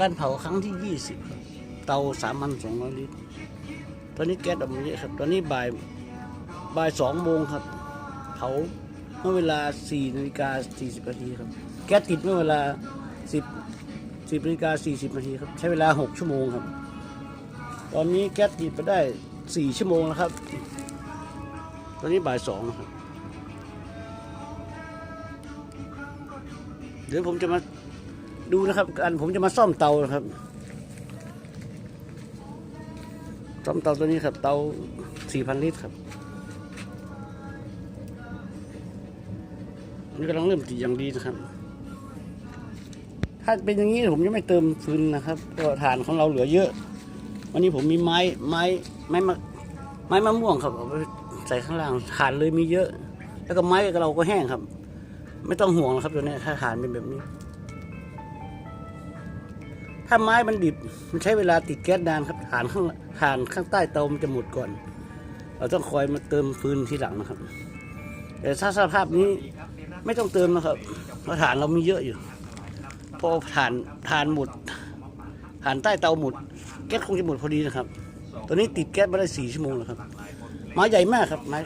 การเผาครั้งที่ยี่สิบเตาสามพันสองร้อยลิตร ตอนนี้แก๊สออกมาเยอะครับ ตอนนี้บ่ายบ่ายสองโมงครับ เผาเมื่อเวลาสี่นาฬิกาสี่สิบนาทีครับ แก๊สติดเมื่อเวลาสิบสิบนาฬิกาสี่สิบนาทีครับ ใช้เวลาหกชั่วโมงครับ ตอนนี้แก๊สติดไปได้สี่ชั่วโมงแล้วครับ ตอนนี้บ่ายสองครับเดี๋ยวผมจะมา ดูนะครับการผมจะมาซ่อมเตานะครับ ซ่อมเตาตัวนี้ครับ เตาสี่พันลิตรครับนี่กำลังเริ่มติดอย่างดีนะครับ ถ้าเป็นอย่างนี้ผมจะไม่เติมฟืนนะครับก็ฐานของเราเหลือเยอะ วันนี้ผมมีไม้ไม้ไม้มะไม้มะม่วงครับเอาไปใส่ข้างล่างฐานเลยมีเยอะ แล้วก็ไม้เราก็แห้งครับ ไม่ต้องห่วงนะครับตัวนี้ถ้าฐานเป็นแบบนี้ ถ้าไม้มันดิบมันใช้เวลาติดแก๊สนานครับฐานข้างฐานข้างใต้เตามันจะหมดก่อน เราต้องคอยมาเติมฟืนทีหลังนะครับ แต่ถ้าสภาพนี้ไม่ต้องเติมนะครับเพราะฐานเรามีเยอะอยู่พอฐานฐานหมดฐานใต้เตาหมดแก๊สคงจะหมดพอดีนะครับตัวนี้ติดแก๊สมาได้สี่ชั่วโมงแล้วครับไม้ใหญ่มากครับไม้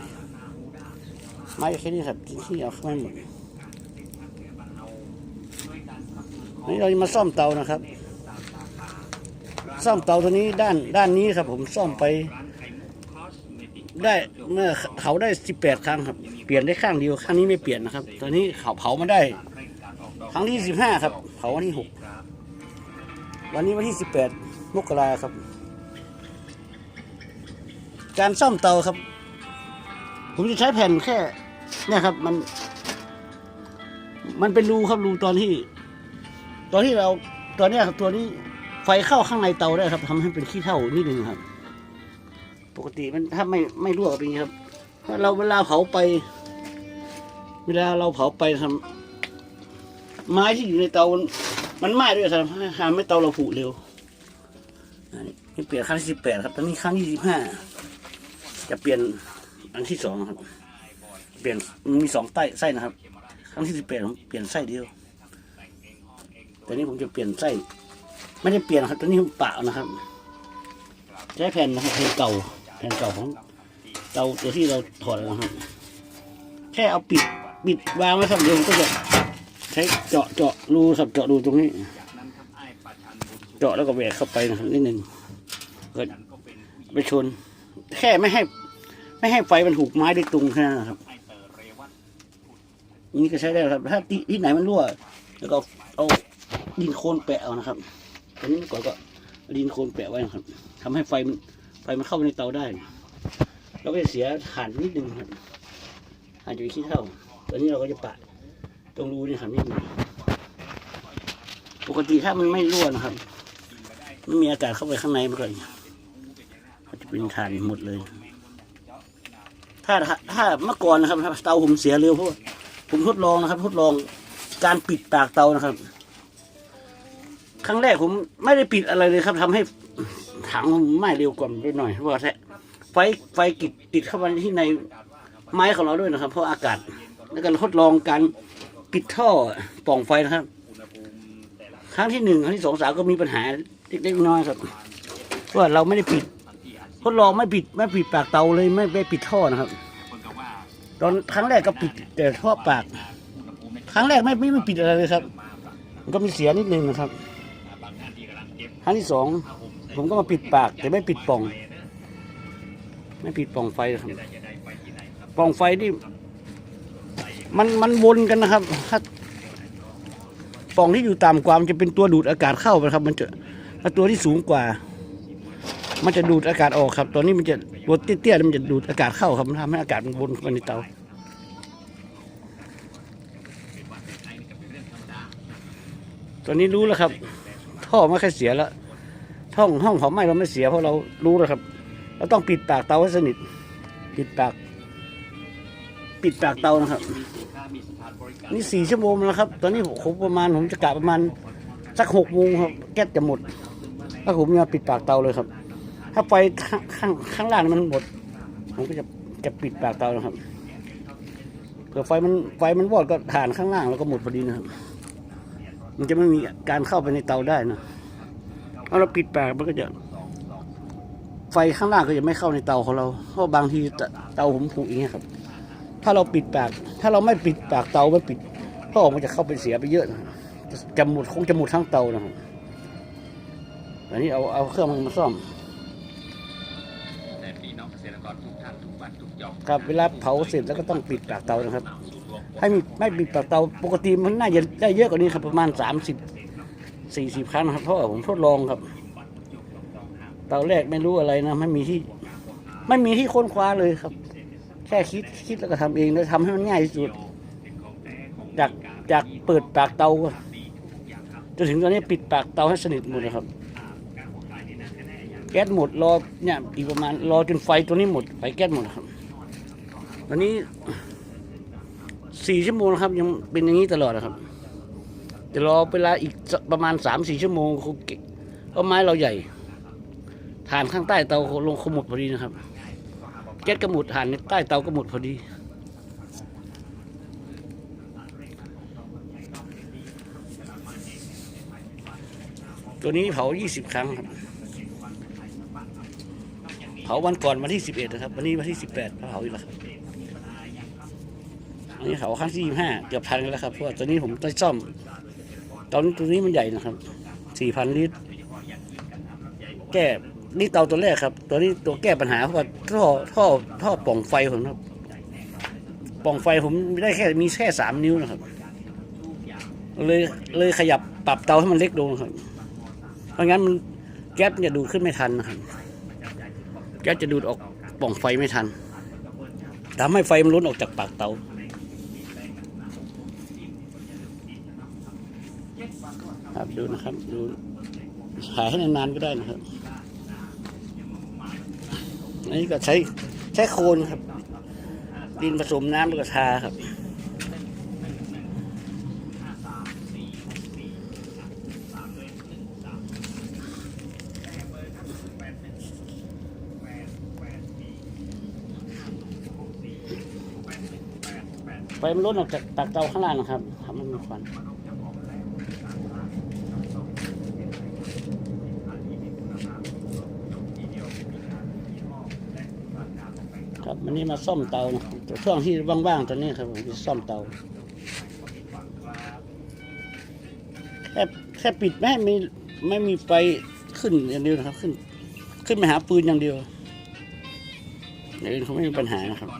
ไม้แค่นี้ครับที่เอาไม่หมดนี่เราจะมาซ่อมเตานะครับ ซ่อมเตาตัวนี้ด้านด้านนี้ครับ ผมซ่อมไป ได้เมื่อเขาได้สิบแปดครั้งครับ เปลี่ยนได้ข้างเดียวข้างนี้ไม่เปลี่ยนนะครับตอนนี้เขาเผามาได้ ครั้งที่สิบห้าครับ เผาวันที่หกวันนี้วันที่สิบแปดมกราครับ การซ่อมเตาครับ ผมจะใช้แผ่นแค่เนี่ยครับ มัน มันเป็นรูครับรูตอนที่ ตอนที่เราตอนเนี้ยครับตัวนี้ ไฟเข้าข้างในเตาได้ครับทำให้เป็นขี้เถ้านิดนึงครับ ปกติมันถ้าไม่ไม่รั่วเป็นอย่างนี้ครับ ถ้าเราเวลาเผาไป เวลาเราเผาไปทำไม้ที่อยู่ในเตา มันไหม้ด้วยครับทำให้เตาเราผุเร็วนนี้นี่เปลี่ยนครั้งที่สิบแปดครับตอนนี้ครั้งที่สิบห้าจะเปลี่ยนอันที่สองครับ เปลี่ยนมันมีสองไส้ไส้นะครับ ครั้งที่สิบแปดผมเปลี่ยนไส้เดียวแต่นี้ผมจะเปลี่ยนไส้ ไม่ได้เปลี่ยนครับตอนนี้เปล่านะครับ ใช้แผ่นนะครับแผ่นเก่าแผ่นเก่าของเตาตัวที่เราถอดแล้วนะครับแค่เอาปิดปิดวางไว้ครับเดี๋ยวก็จะใช้เจาะเจาะรูสับเจาะรูตรงนี้ เจาะแล้วก็แหวกเข้าไปนะครับนิดหนึ่งก็ไปชน แค่ไม่ให้ ไม่ให้ไฟมันถูกไม้ได้ตรงแค่นั้นนะครับนนี้ก็ใช้ได้ครับ ถ้าที่ที่ไหนมันรั่ว แล้วก็เอาดินโคลนแปะเอานะครับ อนนี้เมื่อก่อนก็ดินโคลนแปะไว้นะครับทำให้ไฟมันไฟมันเข้าไปในเตาได้ เราก็จะเสียถ่านนิดนึงครับถ่านจะไปขี้เท่า ตอนนี้เราก็จะปะตรงรูนี่ครับนิดนึงปกติถ้ามันไม่รั่วนะครับไม่มีอากาศเข้าไปข้างในมันก็จะเป็นถ่านหมดเลย ถ้าถ้าเมื่อก่อนนะครับ เตาผมเสียเร็วเพราะผมทดลองนะครับ ทดลองการปิดปากเตานะครับ ครั้งแรกผมไม่ได้ปิดอะไรเลยครับทำให้ถังผมไหม้เร็วกว่าไปหน่อยเพราะว่าแท้ไฟไฟกิดติดเข้าไปที่ในไม้ของเราด้วยนะครับ เพราะอากาศแล้วก็ทดลองการปิดท่อปล่องไฟนะครับ ครั้งที่หนึ่งครั้งที่สองสามก็มีปัญหาเล็กๆน้อยๆครับเพราะว่าเราไม่ได้ปิดทดลองไม่ปิดไม่ปิดปากเตาเลยไม่ไม่ปิดท่อนะครับ ตอนครั้งแรกก็ปิดแต่ท่อปาก ครั้งแรกไม่ไม่ไม่ปิดอะไรเลยครับ ก็มีเสียนิดนึงนะครับ ครั้งที่สองผมก็มาปิดปาก แต่ไม่ปิดปล่อง ไม่ปิดปล่องไฟครับปล่องไฟนี่มันมันวนกันนะครับถ้าปล่องที่อยู่ต่ำกว่ามันจะเป็นตัวดูดอากาศเข้าไปครับ มันจะถ้าตัวที่สูงกว่า มันจะดูดอากาศออกครับ ตอนนี้มันจะตัวเตี้ยๆมันจะดูดอากาศเข้าครับมันทำให้อากาศมันวนเข้าไปในเตาตอนนี้รู้แล้วครับ ท่อไม่ค่อยเสียแล้วท่องห้องเผาไหม้เราไม่เสียเพราะเรารู้แล้วครับ เราต้องปิดปากเตาให้สนิท ปิดปาก ปิดปากเตานะครับ นี่สี่ชั่วโมงแล้วครับ ตอนนี้ผมประมาณผมจะกะประมาณสักหกโมงครับ แก๊สจะหมดถ้าผมจะปิดปากเตาเลยครับ ถ้าไฟข้างข้างข้างล่างมันหมด ผมก็จะจะปิดปากเตานะครับเผื่อไฟมันไฟมันวอดก็ฐานข้างล่างแล้วก็หมดพอดีนะครับ มันจะไม่มีการเข้าไปในเตาได้นะเอาเราปิดปากมันก็จะไฟข้างล่างก็จะไม่เข้าในเตาของเราเพราะบางทีเตเตาผมผูกอย่างเงี้ยครับ ถ้าเราปิดปาก ถ้าเราไม่ปิดปากเตาไม่ปิดก็ออกมันจะเข้าไปเสียไปเยอะนะครับจะหมดคงจะหมดทั้งเตานะครับอันนี้เอาเอาเครื่องมันมาซ่อมแต่พี่น้องเกษตรกรทุกท่านทุกบ้านทุกหย่อมครับเวลาเผาเสร็จแล้วก็ต้องปิดปากเตานะครับ ให้มีไม่ปิดปากเตาปกติมันน่าจะได้เยอะกว่านี้ครับประมาณสามสิบสี่สิบครั้งนะครับเพราะว่าผมทดลองครับ เตาแรกไม่รู้อะไรนะไม่มีที่ไม่มีที่ค้นคว้าเลยครับ แค่คิดคิดแล้วก็ทำเองแล้วทำให้มันง่ายที่สุด จากจากเปิดปากเตาจนถึงตอนนี้ปิดปากเตาให้สนิทหมดนะครับแก๊สหมดรอเนี่ยอีกประมาณรอจนไฟตัวนี้หมดไฟแก๊สหมดครับตอนนี้ สี่ชั่วโมงครับ ยังเป็นอย่างนี้ตลอดนะครับจะรอเวลาอีกประมาณสามสี่ชั่วโมงคงเก็บเพราะไม้เราใหญ่ฐานข้างใต้เตาลงขหมดพอดีนะครับแก๊สก็หมดฐานในใต้เตาก็หมดพอดีตัวนี้เผา 20 ครั้งครับ เผาวันก่อนวันที่ 11 นะครับ วันนี้วันที่ 18เผาอีกแล้วครับ นนี้เผาครั้งที่25เกือบพันแล้วครับเพราะว่าตัวนี้ผมต้องซ่อม ตอนตัวนี้มันใหญ่นะครับ4,000ลิตร แก้นี่เตาตัวแรกครับ ตัวนี้ตัวแก้ปัญหาเพราะว่าท่อท่อท่อปล่องไฟผมครับปล่องไฟผมได้แค่มีแค่สามนิ้วนะครับ เลยเลยขยับปรับเตาให้มันเล็กลงครับ เพราะงั้นมันแก๊สจะดูดขึ้นไม่ทันนะครับแก๊สจะดูดออกปล่องไฟไม่ทันทำให้ไฟมันล้นออกจากปากเตา ครับดูนะครับดูถ่ายให้นานๆก็ได้นะครับอันนี้ก็ใช้ใช้โคนครับ ดินผสมน้ำแล้วก็ทาครับไฟมันล้นออกจากปากเตาข้างล่างนะครับทำให้มีควันครับวั นนี้มาซ่อมเตานะช่วงที่ว่างๆตอนนี้ครับผมซ่อมเตา แค่แค่ปิดไม่ให้มีไม่มีไฟขึ้นอย่างเดียวนะครับ ขึ้น ขึ้นไปหาปืนอย่างเดียวอย่างอื่นเขาไม่มีปัญหานะครับ